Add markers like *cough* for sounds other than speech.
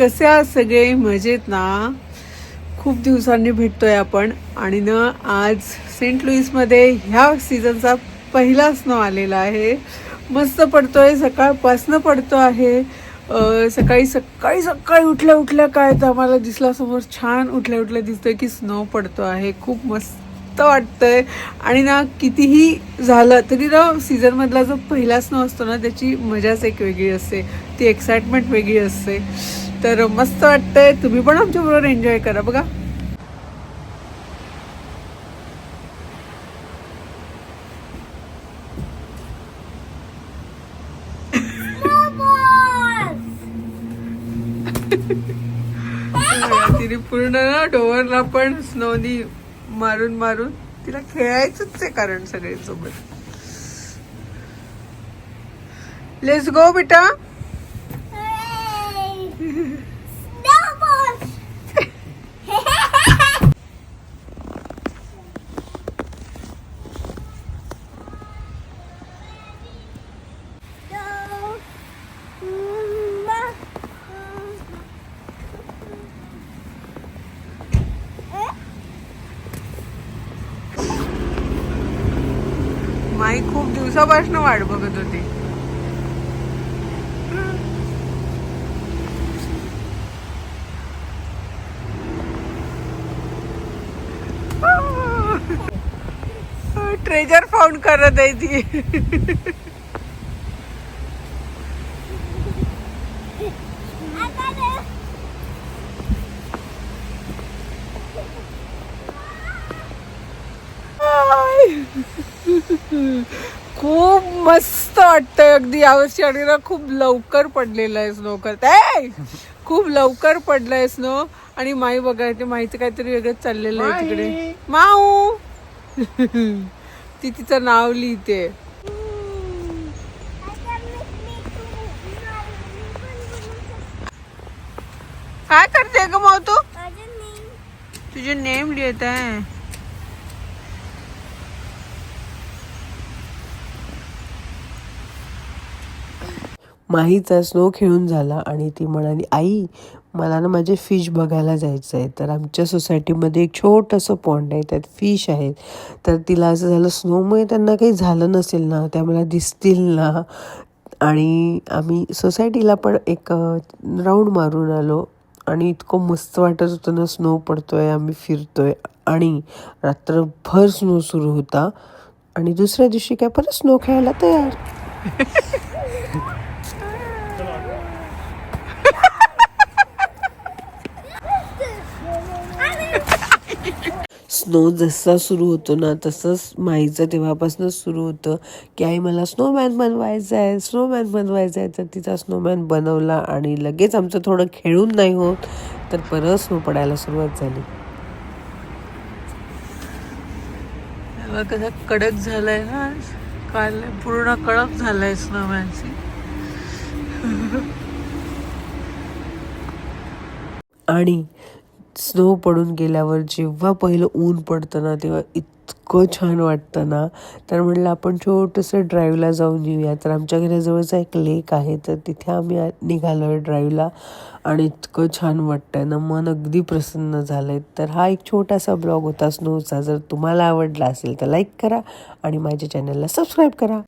कसे आहात सगळे मजेत ना? खूप दिवसांनी भेटतोय आपण. आणि ना आज सेंट लुईसमध्ये ह्या सीझनचा पहिला स्नो आलेला आहे. मस्त पडतोय सकाळपासनं पडतो आहे. सकाळी सकाळी सकाळी उठल्या उठल्या काय तर आम्हाला दिसला समोर छान उठल्या उठल्या दिसतोय की स्नो पडतो आहे. खूप मस्त वाटतंय. आणि ना कितीही झालं तरी ना सीझनमधला जो पहिला स्नो असतो ना त्याची मजाच एक वेगळी असते. ती एक्साइटमेंट वेगळी असते. तर मस्त वाटतंय. तुम्ही पण आमच्याबरोबर एन्जॉय करा. बघा. तिने पूर्ण ना डोअरला पण स्नोनी मारून मारून तिला खेळायचंच आहे कारण सगळ्यांसोबत लेट्स गो बेटा. माई खूप दिवसापासून वाट बघत होती. ट्रेजर फाउंड करत आहे ती. *laughs* खूप मस्त वाटतंय अगदी. यावर्षी आणि ना खूप लवकर पडलेलं आहे स्नो करताय खूप लवकर पडलंय स्नो आणि माई बघा ते माईचं काहीतरी वेगळंच चाललेलं आहे तिकडे. माऊ! *laughs* ती तिचं नाव लिहिते. काय करते ग माऊ तू? तुझे नेम लिहित आहे. माहीचा स्नो खेळून झाला आणि ती म्हणाली आई मला ना माझे फिश बघायला जायचं आहे. तर आमच्या सोसायटीमध्ये एक छोटंसं पॉन्ड आहे त्यात फिश आहेत. तर तिला असं झालं स्नोमुळे त्यांना काही झालं नसेल ना त्या मला दिसतील ना. आणि आम्ही सोसायटीला पण एक राऊंड मारून आलो आणि इतकं मस्त वाटत होतं ना स्नो पडतो आहे आम्ही फिरतो आहे आणि रात्रभर स्नो सुरू होता आणि दुसऱ्या दिवशी काय परत स्नो खेळायला तयार. *laughs* स्नो जसा सुरू होतो ना तसंच माईचं तेव्हापासून सुरू होतं की आई मला स्नोमॅन बनवायचं आहे स्नोमॅन बनवायचं आहे तर तिचा स्नोमॅन बनवला आणि लगेच आमचं थोडं खेळून नाही होत तर परत स्नो पडायला सुरुवात झाली. तेव्हा कसा कडक झालाय ना काल पूर्ण कडक झालाय स्नोमॅनची आणि स्नो पडून गेल्यावर जेव्हा पहिलं ऊन पडतं ना तेव्हा इतकं छान वाटतं ना तर म्हटलं आपण छोटंसं ड्राईव्हला जाऊन येऊया. तर आमच्या घराजवळचा एक लेक आहे तर तिथे आम्ही निघालो निघालो ड्राईव्हला आणि इतकं छान वाटतंय ना मन अगदी प्रसन्न झालं आहे तर हा एक छोटासा ब्लॉग होता स्नोचा जर तुम्हाला आवडला असेल तर लाईक करा आणि माझ्या चॅनलला सबस्क्राईब करा.